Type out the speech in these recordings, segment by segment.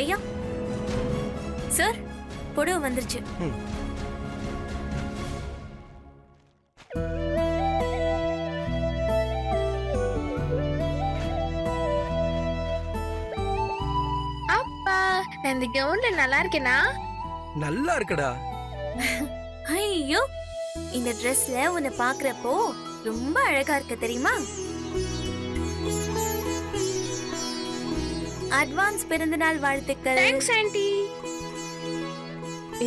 ஐயா. சார் புடவை வந்துருச்சு. அப்பா நான் இந்த கவுன்ல நல்லா இருக்கேனா? நல்லா இருக்குடா. ஐயோ இந்த ட்ரெஸ்ல உன்னை பாக்குறப்போ ரொம்ப அழகா இருக்க தெரியுமா? அட்வான்ஸ் பிறந்தநாள் வாழ்த்துக்கள். தேங்க்ஸ் ஆண்டி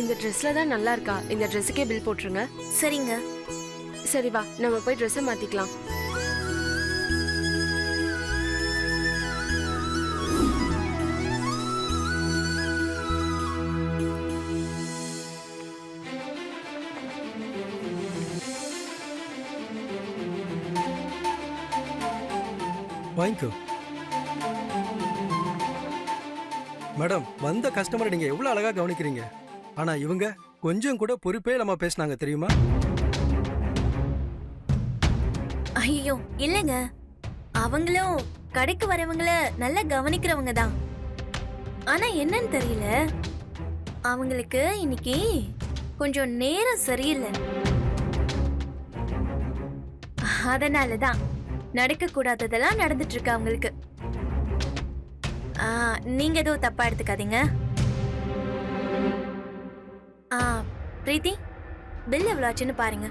இந்த ட்ரெஸ்ல தான் நல்லா இருக்கா? இந்த ட்ரெஸ்ஸுக்கே பில் போட்டுருங்க. சரிங்க. சரி வா நம்ம போய் ட்ரெஸ்ஸை மாத்திக்கலாம். வாங்கிக்கோ. மேடம் வந்த கஸ்டமரை நீங்க எவ்வளவு அழகா கவனிக்கிறீங்க? ஆனா இவங்க கொஞ்சம் கூட பொறுப்பே இல்லாம பேசுனாங்க தெரியுமா? ஐயோ இல்லைங்க. அவங்களும் கடைக்கு வரவங்கள நல்லா கவனிக்கிறவங்க தான். ஆனா என்னன்னு தெரியல. அவங்களுக்கு இன்னைக்கு கொஞ்சம் நேரம் சரியில்லை. அதனாலதான் நடக்க கூடாததெல்லாம் நடந்துட்டு இருக்கு அவங்களுக்கு. நீங்க எதுவும் தப்பா எடுத்துக்காதீங்க. ஆ பிரீத்தி பில் எவ்வளோ ஆச்சுன்னு பாருங்க.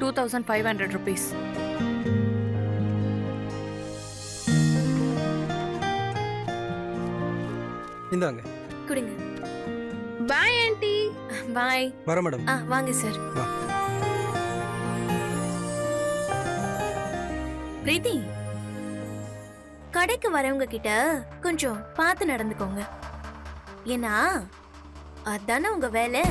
Two thousand five hundred rupees இந்தாங்க. கொடுங்க. பாய் வர மேடம். ஆ வாங்க சார். பிரீத்தி கடைக்கு வரவங்க கிட்ட கொஞ்சம் பார்த்து நடந்துக்கோங்க. ஏன்னா அதானே உங்க வேலை?